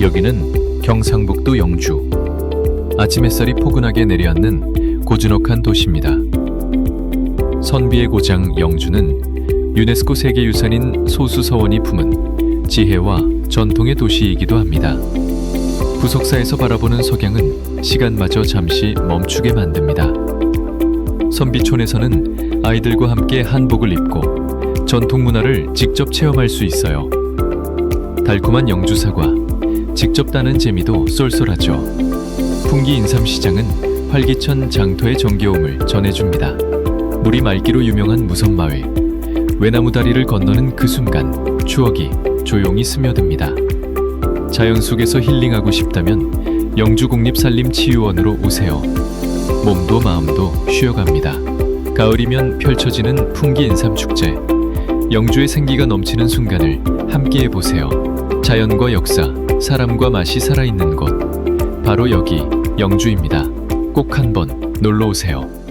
여기는 경상북도 영주. 아침 햇살이 포근하게 내려앉는 고즈넉한 도시입니다. 선비의 고장 영주는 유네스코 세계유산인 소수 서원이 품은 지혜와 전통의 도시이기도 합니다. 부석사에서 바라보는 석양은 시간마저 잠시 멈추게 만듭니다. 선비촌에서는 아이들과 함께 한복을 입고 전통 문화를 직접 체험할 수 있어요. 달콤한 영주 사과, 직접 따는 재미도 쏠쏠하죠. 풍기 인삼시장은 활기찬 장터의 정겨움을 전해줍니다. 물이 맑기로 유명한 무선마을. 외나무 다리를 건너는 그 순간 추억이 조용히 스며듭니다. 자연 속에서 힐링하고 싶다면 영주국립산림치유원으로 오세요. 몸도 마음도 쉬어갑니다. 가을이면 펼쳐지는 풍기 인삼 축제. 영주의 생기가 넘치는 순간을 함께해 보세요. 자연과 역사, 사람과 맛이 살아있는 곳. 바로 여기 영주입니다. 꼭 한번 놀러 오세요.